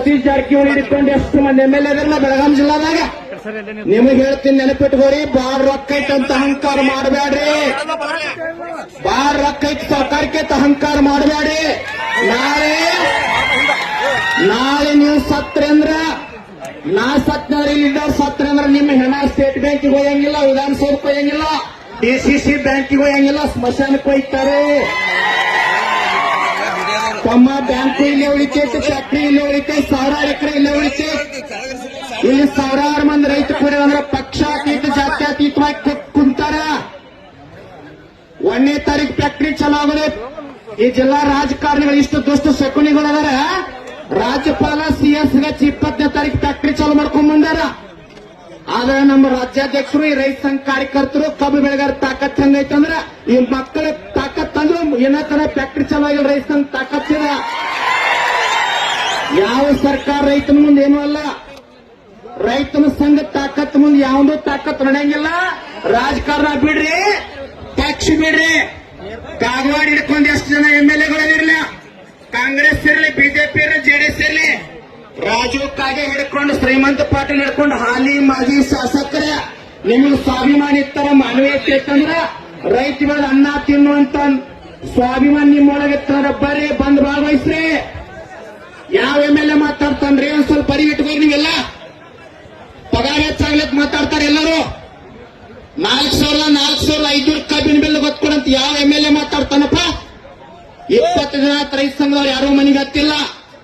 ಸತೀಶ್ ಜಾರಕಿಹೊಳಿ ಹಿಡ್ಕೊಂಡು ಎಷ್ಟು ಮಂದಿ ಎಂ ಎಲ್ ಎ ಬೆಳಗಾಂ ಜಿಲ್ಲಾದಾಗ? ನಿಮಗೆ ಹೇಳ್ತೀನಿ ನೆನಪಿಟ್ಕೋರಿ ಬಾರ್ ರೊಕ್ಕ ಐತಂತ ಅಹಂಕಾರ ಮಾಡಬೇಡ್ರಿ. ಬಾರ್ ರೊಕ್ಕ ಐತಿ ಸರ್ಕಾರಕ್ಕೆ ಅಂತ ಅಹಂಕಾರ ಮಾಡಬೇಡ್ರಿ. ನಾಳೆ ನಾಳೆ ನೀವು ಸತ್ರಿ ಅಂದ್ರ, ನಾ ಸತ್ನವ್ರಿ ಲೀಡರ್ ಸತ್ರಿ ಅಂದ್ರ ನಿಮ್ಮ ಹೆಣ ಸ್ಟೇಟ್ ಬ್ಯಾಂಕಿಗೆ ಹೋಗಂಗಿಲ್ಲ ವಿಧಾನಸೌಧಕ್ಕೆ ಹೋಯಂಗಿಲ್ಲ ಡಿಸಿಸಿ ಬ್ಯಾಂಕಿಗೆ ಹೋಗಂಗಿಲ್ಲ ಸ್ಮಶಾನಕ್ಕೆ ಹೋಯ್ತಾರೆ ತಮ್ಮ ಬ್ಯಾಂಕ್ ಇಲ್ಲಿ ಉಳಿತೈತೆ, ಫ್ಯಾಕ್ಟ್ರಿ ಇಲ್ಲಿ ಉಳಿತೈತೆ ಸಾವಿರಾರು ಎಕರೆ ಇಲ್ಲಿ ಉಳಿತೈತೆ. ಇಲ್ಲಿ ಸಾವಿರಾರು ಮಂದಿ ರೈತರು ಕೂಡ ಅಂದ್ರೆ ಪಕ್ಷಾತೀತ ಜಾತ್ಯತೀತವಾಗಿ ಕುಂತಾರ. ಒಂದನೇ ತಾರೀಕು ಫ್ಯಾಕ್ಟ್ರಿ ಚಲೋ ಆಗದೆ. ಈ ಜಿಲ್ಲಾ ರಾಜಕಾರಣಿಗಳು ಇಷ್ಟು ದುಷ್ಟ ಶಕುನಿಗಳು ಅದಾರ. ರಾಜ್ಯಪಾಲ ಸಿಎಸ್ ಗಚ್ ಇಪ್ಪತ್ತನೇ ತಾರೀಕು ಫ್ಯಾಕ್ಟ್ರಿ ಚಾಲು ಮಾಡ್ಕೊಂಡ್ ಬಂದಾರ. ಆದ್ರೆ ನಮ್ಮ ರಾಜ್ಯಾಧ್ಯಕ್ಷರು, ಈ ರೈತ ಸಂಘ ಕಾರ್ಯಕರ್ತರು ಕಬ್ಬು ಬೆಳೆಗಾರ ತಾಕತ್ ಹೆಂಗೈತಂದ್ರ ಈ ಮಕ್ಕಳ ತಾಕತ್ ಅಂದ್ರು ಏನೋ ತರ ಫ್ಯಾಕ್ಟ್ರಿ ಚಾಲು ಆಗಿಲ್ಲ ರೈತ ತಾಕತ್ತಿದ ಯಾವ ಸರ್ಕಾರ ರೈತನ ಮುಂದೆ ಏನೂ ಅಲ್ಲ. ರೈತನ ಸಂಘ ತಾಕತ್ ಮುಂದೆ ಯಾವ್ದು ತಾಕತ್ ನಡೆಯಂಗಿಲ್ಲ. ರಾಜಕಾರಣ ಬಿಡ್ರಿ ಟ್ಯಾಕ್ಸ್ ಬಿಡ್ರಿ. ಕಾಗವಾಡ ಹಿಡ್ಕೊಂಡು ಎಷ್ಟು ಜನ ಎಂ ಎಲ್ ಎಗಳಿರಲಿಲ್ಲ ಕಾಂಗ್ರೆಸ್ ಇರಲಿ, ಬಿಜೆಪಿ ಇರಲಿ ಜೆಡಿಎಸ್ ಇರಲಿ ರಾಜು ಕಾಗೆ ಹಿಡ್ಕೊಂಡು ಶ್ರೀಮಂತ ಪಾಟೀಲ್ ಹಿಡ್ಕೊಂಡು ಹಾಲಿ, ಮಾಜಿ ಶಾಸಕರ, ನಿಮಗೆ ಸ್ವಾಭಿಮಾನಿ ಇತ್ತರ ಮಾನವೀಯತೆ ಇತ್ತಂದ್ರ ರೈತ ಅನ್ನ ತಿನ್ನುವಂತ ಸ್ವಾಭಿಮಾನ ನಿಮ್ಮೊಳಗೆ ತರ ಬರ್ರಿ, ಬಂದ್ ಭಾಗವಹಿಸ್ರಿ. ಯಾವ ಎಂ ಎಲ್ ಎ ಮಾತಾಡ್ತಾನ್ರಿ? ಒಂದ್ ಸ್ವಲ್ಪ ಇಟ್ಕೋರಿ ನೀವೆಲ್ಲ. ಪಗಾರ ಹೆಚ್ಚಾಗ್ಲಿಕ್ಕೆ ಮಾತಾಡ್ತಾರೆ ಎಲ್ಲರೂ. ನಾಲ್ಕು ಸಾವಿರ ನಾಲ್ಕು ಸಾವಿರ ಐದ್ನೂರು ಕಬ್ಬಿನ ಬಿಲ್ ಗೊತ್ಕೊಂಡಂತ ಯಾವ ಎಂ ಎಲ್ ಎ ಮಾತಾಡ್ತಾನಪ್ಪ? ಇಪ್ಪತ್ತು ಜನ ರೈತ ಸಂಘದವ್ರು ಯಾರೋ ಮನೆಗೆ ಹತ್ತಿಲ್ಲ.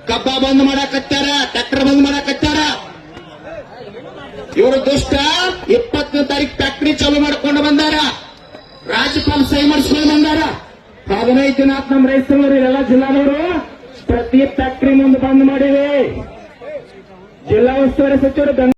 ಕಬ್ಬ ಬಂದ್ ಮಾಡಾಕತ್ತಾರ ಟ್ರ್ಯಾಕ್ಟರ್ ಬಂದ್ ಮಾಡಾಕತ್ತಾರ ಇವರು ದುಷ್ಟ. ಇಪ್ಪತ್ತನೇ ತಾರೀಕು ಫ್ಯಾಕ್ಟರಿ ಚಾಲು ಮಾಡ್ಕೊಂಡು ಬಂದಾರ. ರಾಜ್ಯಪಾಲ ಸಹಿ ಮಾಡಿಸ್ಕೊಂಡು ಬಂದಾರ. ಹದಿನೈದು ದಿನ ನಮ್ಮ ರೈತರು ಎಲ್ಲ ಜಿಲ್ಲಾದವರು ಪ್ರತಿ ಫ್ಯಾಕ್ಟ್ರಿ ಮುಂದೆ ಬಂದ್ ಮಾಡಿವೆ. ಜಿಲ್ಲಾ ಉಸ್ತುವಾರಿ ಸಚಿವರು